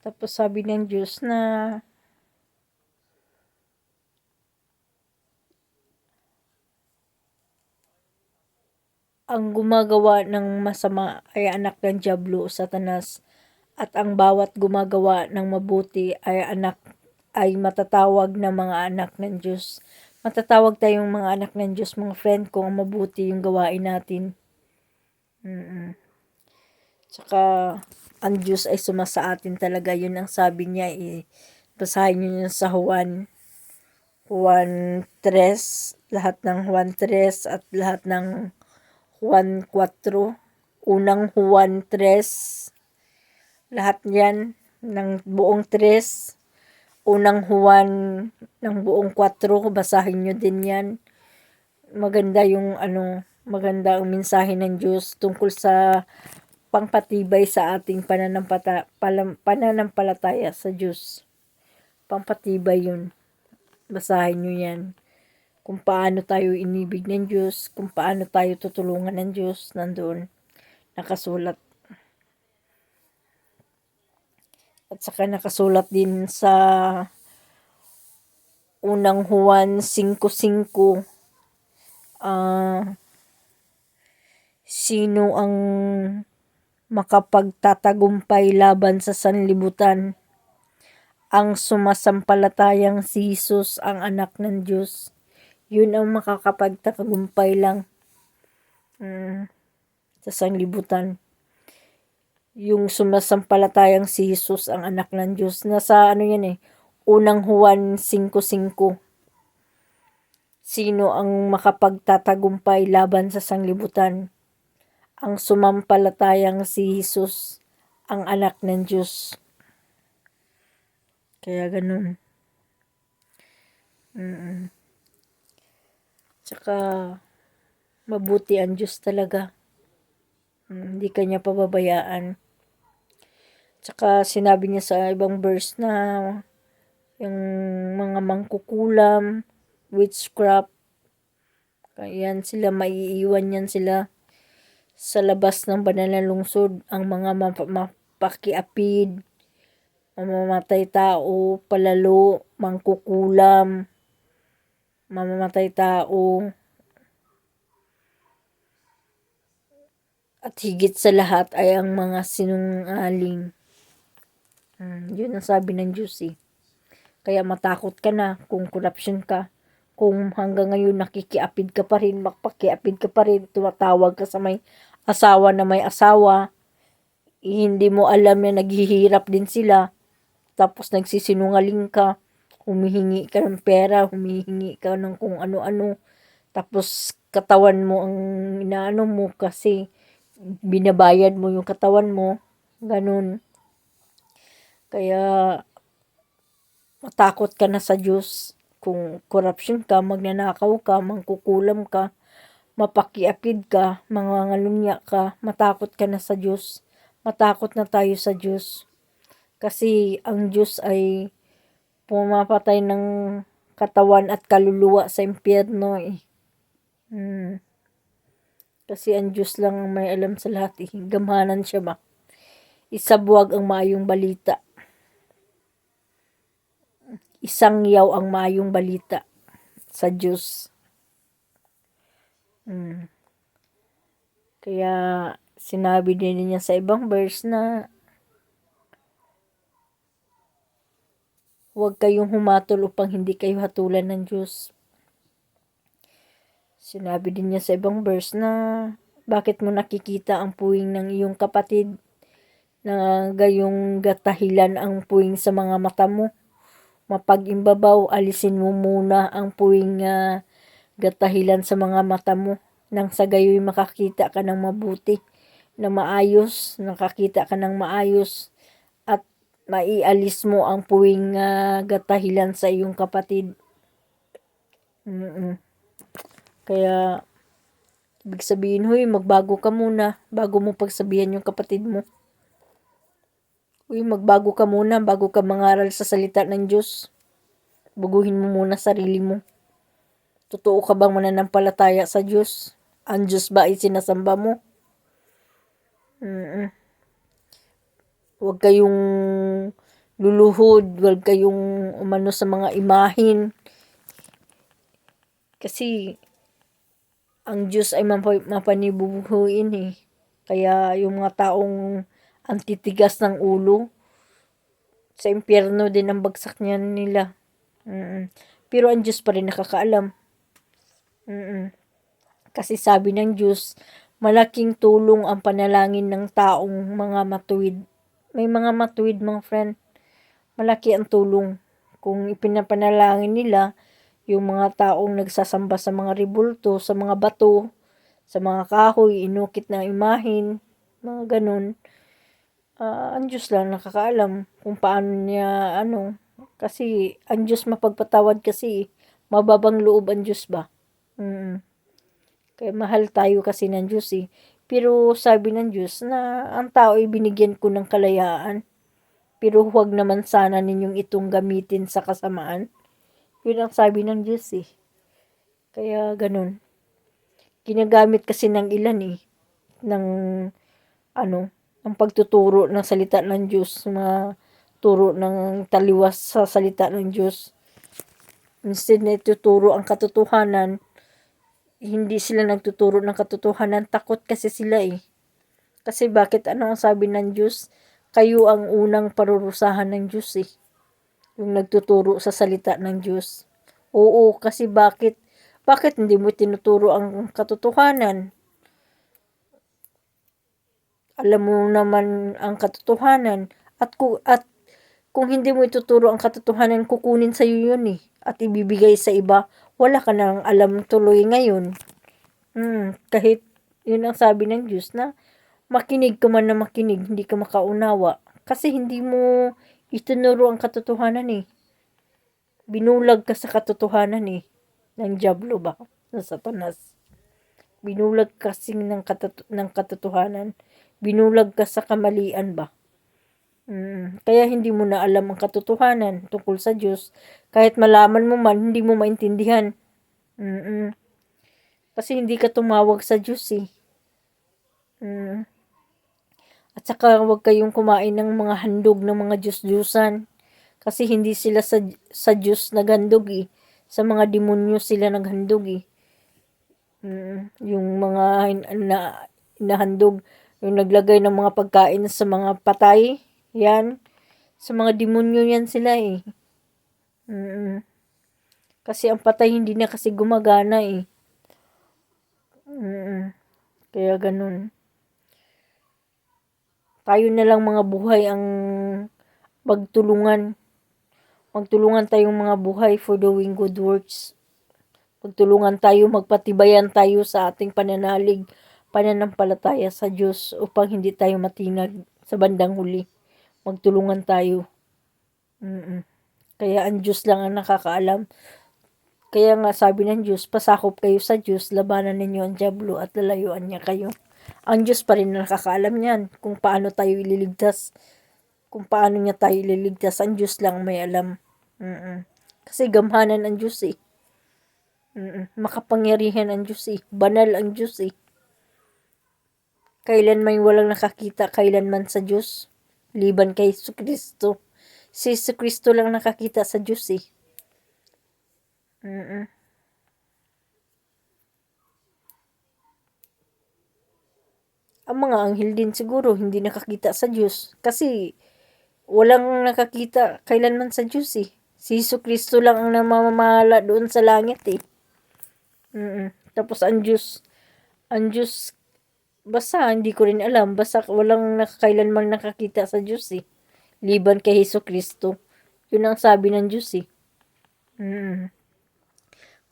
Tapos sabi ng Diyos na ang gumagawa ng masama ay anak ng Diablo o Satanas at ang bawat gumagawa ng mabuti ay anak ay matatawag na mga anak ng Diyos. Matatawag tayong mga anak ng Diyos, mga friend, kung ang mabuti yung gawain natin. Mm-mm. Tsaka, ang Diyos ay sumasa atin talaga. Yun ang sabi niya. Eh. Basahin nyo yun sa Juan. Juan 3. Lahat ng Juan 3 at lahat ng Juan 4. Unang Juan 3. Lahat yan ng buong 3. Unang Juan ng buong 4. Basahin nyo din yan. Maganda yung ano, maganda ang mensahe ng Diyos tungkol sa pangpatibay sa ating pananampata, palam, pananampalataya sa Diyos. Pangpatibay yun. Basahin nyo yan. Kung paano tayo inibig ng Diyos, kung paano tayo tutulungan ng Diyos, nandoon. Nakasulat. At saka nakasulat din sa unang Juan 5.5 uh, sino ang makapagtatagumpay laban sa sanlibutan. Ang sumasampalatayang si Jesus ang anak ng Diyos. Yun ang makakapagtatagumpay lang um, sa sanlibutan. Yung sumasampalatayang si Jesus ang anak ng Diyos. Nasa ano yan eh, unang Juan 5.5. Sino ang makapagtatagumpay laban sa sanglibutan? Ang sumampalatayang si Jesus ang anak ng Diyos. Kaya ganun. Mm-mm. Tsaka, mabuti ang Diyos talaga. Mm, hindi kanya pababayaan. Tsaka, sinabi niya sa ibang verse na yung mga mangkukulam, witchcraft, kaya sila, maiiwan yan sila sa labas ng banal na lungsod ang mga mapakiapid, mamamatay tao, palalo, mangkukulam, mamamatay tao, at higit sa lahat ay ang mga sinungaling. Hmm, yun ang sabi ng Diyos eh. Kaya matakot ka na kung corruption ka kung hanggang ngayon nakikiapid ka pa rin, makpakiapid ka pa rin, tumatawag ka sa may asawa na may asawa, hindi mo alam na naghihirap din sila, tapos nagsisinungaling ka, humihingi ka ng pera, humihingi ka ng kung ano-ano, tapos katawan mo ang inaano mo kasi binabayad mo yung katawan mo, ganun. Kaya matakot ka na sa Diyos kung corruption ka, magnanakaw ka, mangkukulam ka, mapakiapid ka, mangangalunya ka, matakot ka na sa Diyos. Matakot na tayo sa Diyos. Kasi ang Diyos ay pumapatay ng katawan at kaluluwa sa impyerno eh. Hmm. Kasi ang Diyos lang ang may alam sa lahat eh. Gamanan siya ba? Isabuwag ang mayong balita. Isang yaw ang mayong balita sa Diyos. Hmm. Kaya sinabi din niya sa ibang verse na huwag kayong humatol upang hindi kayo hatulan ng Diyos. Sinabi din niya sa ibang verse na bakit mo nakikita ang puwing ng iyong kapatid na gayong gatahilan ang puwing sa mga mata mo. Mapag-imbabaw, alisin mo muna ang puwing uh, gatahilan sa mga mata mo nang sa gayoy makakita ka ng mabuti na maayos, nakakita ka ng maayos at maialis mo ang puwing uh, gatahilan sa iyong kapatid. Mm-mm. Kaya ibig sabihin, huy, magbago ka muna bago mo pagsabihan yung kapatid mo. Uy, magbago ka muna bago ka mangaral sa salita ng Diyos. Baguhin mo muna sarili mo. Totoo ka bang mananampalataya sa Diyos? Ang Diyos ba ay sinasamba mo? Mm-mm. Huwag kayong luluhod, huwag kayong umano sa mga imahin. Kasi ang Diyos ay mapa- mapanibubuhuin eh. Kaya yung mga taong antitigas ng ulo, sa impyerno din ang bagsak niyan nila. Mm-mm. Pero ang Diyos pa rin nakakaalam. Mm-mm. Kasi sabi ng Diyos, malaking tulong ang panalangin ng taong mga matuwid. May mga matuwid mga friend. Malaki ang tulong. Kung ipinapanalangin nila, yung mga taong nagsasamba sa mga ribulto, sa mga bato, sa mga kahoy, inukit na imahin, mga ganun. Ah, ang Diyos lang nakakaalam kung paano niya ano. Kasi ang Diyos mapagpatawad kasi mababang loob ang Diyos ba. Mm. Kaya mahal tayo kasi ng Diyos eh. Pero sabi ng Diyos na ang tao ay binigyan ko ng kalayaan. Pero huwag naman sana ninyong itong gamitin sa kasamaan. Yun ang sabi ng Diyos eh. Kaya ganun. Ginagamit kasi ng ilan eh. Ng ano, ang pagtuturo ng salita ng Diyos. Mga turo ng taliwas sa salita ng Diyos. Instead na ituturo ang katotohanan, hindi sila nagtuturo ng katotohanan. Takot kasi sila eh. Kasi bakit ano ang sabi ng Diyos? Kayo ang unang parurusahan ng Diyos eh. Yung nagtuturo sa salita ng Diyos. Oo, kasi bakit? Bakit hindi mo tinuturo ang katotohanan? Alam mo naman ang katotohanan at kung, at kung hindi mo ituturo ang katotohanan, kukunin sa iyo yun eh at ibibigay sa iba. Wala ka nang alam tuloy ngayon. Hmm, kahit yun ang sabi ng Diyos na makinig ka man na makinig, hindi ka makaunawa. Kasi hindi mo itinuro ang katotohanan eh. Binulag ka sa katotohanan eh. Ng Diablo ba? Ng Satanas. Binulag kasi ng, katut- ng katotohanan. Binulag ka sa kamalian ba? Mm, kaya hindi mo na alam ang katotohanan tungkol sa Diyos. Kahit malaman mo man, hindi mo maintindihan. Mm-mm. Kasi hindi ka tumawag sa Diyos eh. Mm. At saka huwag kayong kumain ng mga handog ng mga Diyos-Diyusan. Kasi hindi sila sa, sa Diyos naghandog eh. Sa mga demonyo sila naghandog eh. Mm, yung mga na, nahandog, yung naglagay ng mga pagkain sa mga patay, yan. Sa mga demonyo yan sila eh. Mm. Kasi ang patay hindi na kasi gumagana eh. Mm. Kaya ganun. Tayo na lang mga buhay ang magtulungan. Magtulungan tayong mga buhay for doing good works. Magtulungan tayo, magpatibayan tayo sa ating pananalig, pananampalataya sa Diyos upang hindi tayo matinag sa bandang huli magtulungan tayo. Mm-mm. Kaya ang Diyos lang ang nakakaalam. Kaya nga sabi ng Diyos, pasakop kayo sa Diyos, labanan ninyo ang Diablo at lalayuan niya kayo. Ang Diyos pa rin nakakaalam niyan kung paano tayo ililigtas. Kung paano niya tayo ililigtas. Ang Diyos lang may alam. Mm-mm. Kasi gamhanan ang Diyos eh. Mm-mm. Makapangyarihan ang Diyos eh. Banal ang Diyos eh. Kailan may walang nakakita, kailanman sa Diyos liban kay Yesu Kristo. Si Yesu Kristo lang nakakita sa Diyos eh. Mm-mm. Ang mga anghel din siguro hindi nakakita sa Diyos kasi walang nakakita kailanman sa Diyos eh. Si Yesu Kristo lang ang namamahala doon sa langit eh. Mm-mm. Tapos ang Diyos, ang Diyos Basta hindi ko rin alam. Basta walang nakakailanman nakakita sa Diyos eh. Liban kay Heso Kristo. Yun ang sabi ng Diyos eh. Mm.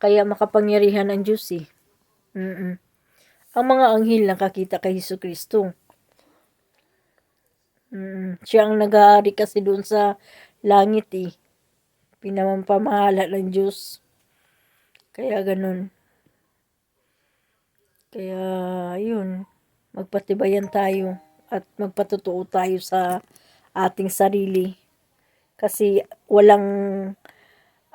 Kaya makapangyarihan ang Diyos eh. Mm-mm. Ang mga anghel nakakita kay Heso Kristo. Mm. Siya ang nag-aari kasi doon sa langit eh. Pinamampamahala ng Diyos. Kaya ganun. Kaya, yun magpatibayan tayo at magpatutuo tayo sa ating sarili. Kasi walang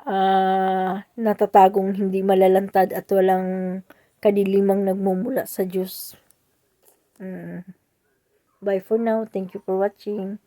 uh, natatagong hindi malalantad at walang kadilimang nagmumula sa Diyos. Mm. Bye for now. Thank you for watching.